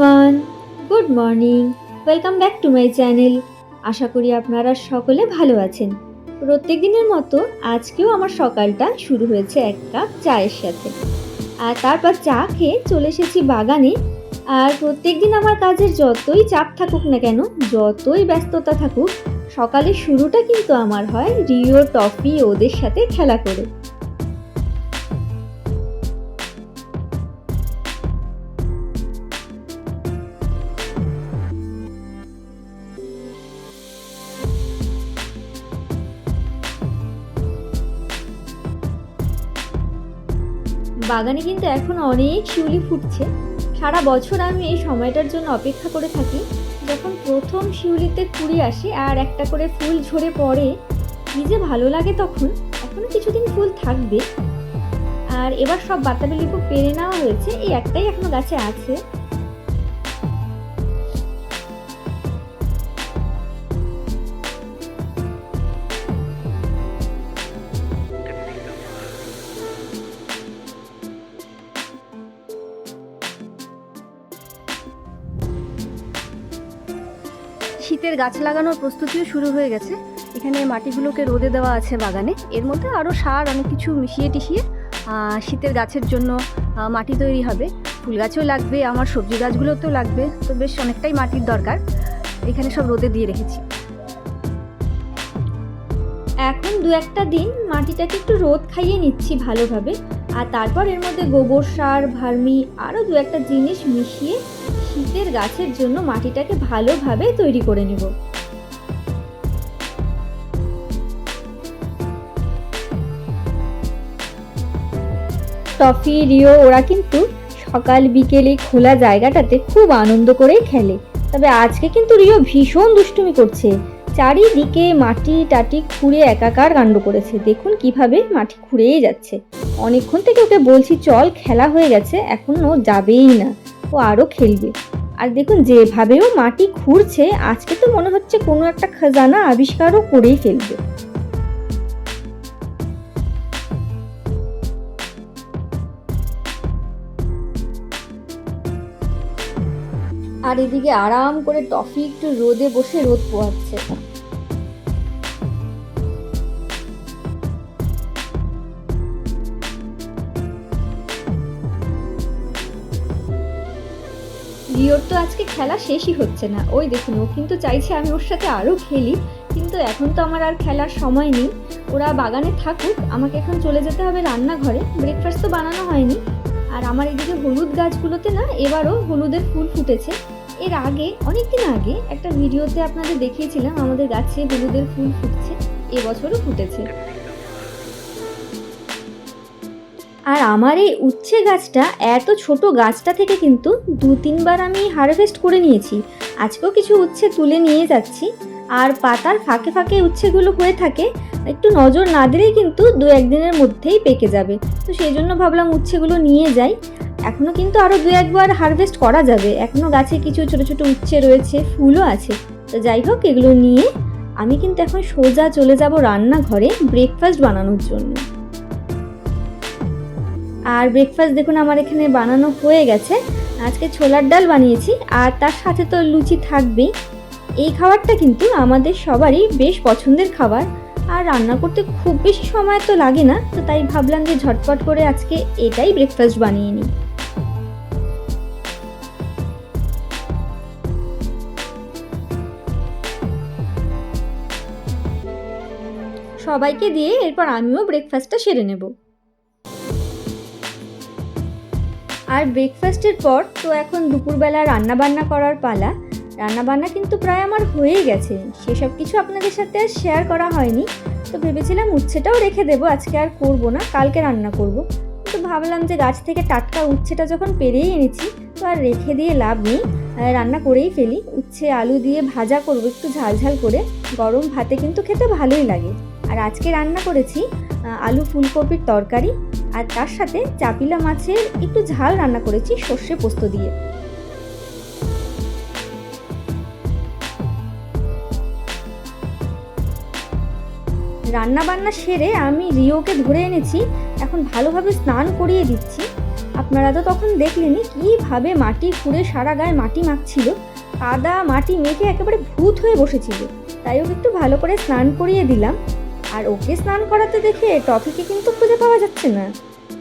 Everyone good morning welcome back to my channel আশা করি আপনারা সকলে ভালো আছেন। প্রত্যেক দিনের মতো আজকেও আমার সকালটা শুরু হয়েছে এক কাপ চায়ের সাথে। আর তারপর চা খেয়ে চলে এসেছি বাগানে। আর প্রত্যেক দিন আমার কাজের যতই চাপ থাকুক না কেন, যতই ব্যস্ততা থাকুক, সকালের শুরুটা কিন্তু আমার হয় রিও, টফি ওদের সাথে খেলা করে। বাগানে কিন্তু এখন অনেক শিউলি ফুটছে। সারা বছর আমি এই সময়টার জন্য অপেক্ষা করে থাকি। যখন প্রথম শিউলিতে কুড়ি আসে আর একটা করে ফুল ঝরে পড়ে নিজে ভালো লাগে তখন। এখনও কিছুদিন ফুল থাকবে। আর এবার সব বাতাবি লিপু পেরে নেওয়া হয়েছে, এই একটাই এখনও গাছে আছে। শীতের গাছ লাগানোর প্রস্তুতিও শুরু হয়ে গেছে। এখানে মাটিগুলোকে রোদে দেওয়া আছে বাগানে। এর মধ্যে আরও সার, অনেক কিছু মিশিয়ে টিশিয়ে শীতের গাছের জন্য মাটি তৈরি হবে। ফুল গাছও লাগবে, আমার সবজি গাছগুলোতেও লাগবে। তো বেশ অনেকটাই মাটির দরকার। এখানে সব রোদে দিয়ে রেখেছি। এখন দু একটা দিন মাটিটাকে একটু রোদ খাইয়ে নিচ্ছি ভালোভাবে। আর তারপর এর মধ্যে গোবর সার, ভার্মি, আরও দু একটা জিনিস মিশিয়ে শীতের গাছের জন্য মাটিটাকে ভালোভাবে তৈরি করে নেব। টফি, রিও, ওরা কিন্তু সকাল বিকেলে খোলা জায়গাটাতে খুব আনন্দ করেই খেলে। তবে আজকে কিন্তু রিও ভীষণ দুষ্টুমি করছে। চারিদিকে মাটি টাটি খুঁড়ে একাকার কাণ্ড করেছে। দেখুন কীভাবে মাটি খুঁড়েই যাচ্ছে। অনেকক্ষণ থেকে ওকে বলছি, চল, খেলা হয়ে গেছে, এখন ও যাবেই না। ও আরও খেলবে। আর দেখুন, যেভাবেও মাটি খুঁড়ছে আজকে তো মনে হচ্ছে কোনো একটা খাজানা আবিষ্কারও করেই ফেলবে। আর এদিকে আরাম করে টফি একটু রোদে বসে রোদ পোয়াচ্ছে রিওর তো আজকে খেলা শেষই হচ্ছে না। ওই দেখুন, ও কিন্তু চাইছে আমি ওর সাথে আরও খেলি, কিন্তু এখন তো আমার আর খেলার সময় নেই। ওরা বাগানে থাকুক, আমাকে এখন চলে যেতে হবে রান্নাঘরে। ব্রেকফাস্ট তো বানানো হয়নি। আর আমার এদিকে হলুদ গাছগুলোতে না, এবারও হলুদের ফুল ফুটেছে। এর আগে অনেক দিন আগে একটা ভিডিওতে আপনাদের দেখিয়েছিলাম, আমাদের গাছে হলুদের ফুল ফুটছে, এবছরও ফুটেছে। আর আমার এই উচ্ছে গাছটা, এত ছোট গাছটা থেকে কিন্তু দু তিনবার আমি হারভেস্ট করে নিয়েছি। আজকেও কিছু উচ্ছে তুলে নিয়ে যাচ্ছি। আর পাতার ফাঁকে ফাঁকে উচ্ছেগুলো হয়ে থাকে, একটু নজর না দিলেই কিন্তু দু একদিনের মধ্যেই পেকে যাবে। তো সেই জন্য ভাবলাম উচ্ছেগুলো নিয়ে যাই। এখনও কিন্তু আরও দু একবার হারভেস্ট করা যাবে। এখনও গাছে কিছু ছোট ছোট উচ্ছে রয়েছে, ফুলও আছে। তো যাই হোক, এগুলো নিয়ে আমি কিন্তু এখন সোজা চলে যাব রান্নাঘরে ব্রেকফাস্ট বানানোর জন্য। আর ব্রেকফাস্ট দেখুন আমার এখানে বানানো হয়ে গেছে। আজকে ছোলার ডাল বানিয়েছি আর তার সাথে তো লুচি থাকবেই। এই খাবারটা কিন্তু আমাদের সবারই বেশ পছন্দের খাবার। আর রান্না করতে খুব বেশি সময় তো লাগে না, তো তাই ভাবলাম যে ঝটপট করে আজকে এটাই ব্রেকফাস্ট বানিয়ে নিই। সবাইকে দিয়ে এরপর আমিও ব্রেকফাস্টটা সেরে নেব। আর ব্রেকফাস্টের পর তো এখন দুপুরবেলা রান্না বান্না করার পালা। রান্না বান্না কিন্তু প্রায় আমার হয়েই গেছে। সেসব কিছু আপনাদের সাথে আর শেয়ার করা হয়নি। তো ভেবেছিলাম উচ্ছেটাও রেখে দেবো, আজকে আর করব না, কালকে রান্না করব। তো ভাবলাম যে গাছ থেকে টাটকা উচ্ছেটা যখন পেরেই এনেছি, তো আর রেখে দিয়ে লাভ নেই। রান্না করেই ফেলি। উচ্ছে আলু দিয়ে ভাজা করব একটু ঝাল ঝাল করে। গরম ভাতে কিন্তু খেতে ভালোই লাগে। আর আজকে রান্না করেছি আলু ফুলকপির তরকারি আর তার সাথে চাপিলা মাছের একটু ঝাল রান্না করেছি সর্ষে পোস্ত দিয়ে। রান্না বান্না সেরে আমি রিওকে ধরে এনেছি, এখন ভালোভাবে স্নান করিয়ে দিচ্ছি। আপনারা তো তখন দেখলেনই কীভাবে মাটি খুঁড়ে সারা গায়ে মাটি মাখছিল কাদা মাটি মেখে একেবারে ভূত হয়ে বসেছিল। তাই ওকে একটু ভালো করে স্নান করিয়ে দিলাম। আর ওকে স্নান করাতে দেখে টফিকে কিন্তু খুঁজে পাওয়া যাচ্ছে না।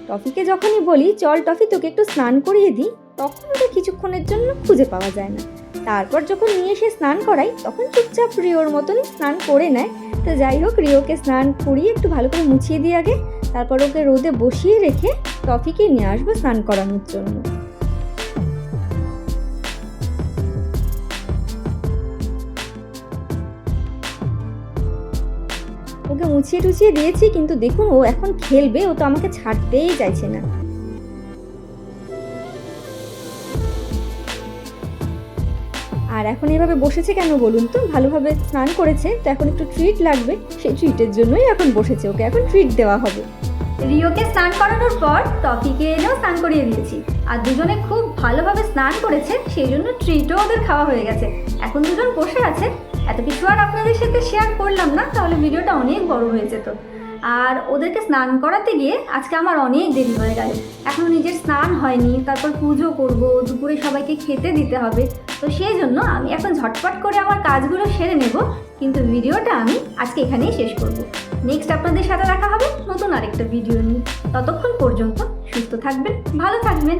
টফিকে যখনই বলি, চল টফি, তোকে একটু স্নান করিয়ে দিই, তখন ওকে কিছুক্ষণের জন্য খুঁজে পাওয়া যায় না। তারপর যখন নিয়ে এসে স্নান করাই, তখন চুপচাপ রিওর মতনই স্নান করে নেয়। তো যাই হোক, রিওকে স্নান করিয়ে একটু ভালো করে মুছিয়ে দিই আগে। তারপর ওকে রোদে বসিয়ে রেখে টফিকে নিয়ে আসব স্নান করানোর জন্য। ওকে মুছিয়ে টুছিয়ে দিয়েছি, কিন্তু দেখুন ও এখন খেলবে, ও তো আমাকে ছাড়তেই চাইছে না। আর এখন এভাবে বসেছে কেন বলুন তো? ভালোভাবে স্নান করেছে, তো এখন একটু ট্রিট লাগবে, সেই ট্রিটের জন্যই এখন বসেছে, ওকে এখন ট্রিট দেওয়া হবে। রিওকে স্নান করানোর পর টফিকে এনেও স্নান করিয়ে দিয়েছি। আর দুজনে খুব ভালোভাবে স্নান করেছে, সেই জন্য ট্রিটও ওদের খাওয়া হয়ে গেছে। এখন দুজন বসে আছে এত কিছু আর আপনাদের সাথে শেয়ার করলাম না, তাহলে ভিডিওটা অনেক বড় হয়ে যেত। আর ওদেরকে স্নান করাতে গিয়ে আজকে আমার অনেক দেরি হয়ে গেল। এখনও নিজের স্নান হয়নি, তারপর পুজো করব, দুপুরে সবাইকে খেতে দিতে হবে। তো সেই জন্য আমি এখন ঝটপট করে আমার কাজগুলো সেরে নেব, কিন্তু ভিডিওটা আমি আজকে এখানেই শেষ করব। নেক্সট আপনাদের সাথে দেখা হবে নতুন আরেকটা ভিডিও নিয়ে। ততক্ষণ পর্যন্ত সুস্থ থাকবেন, ভালো থাকবেন।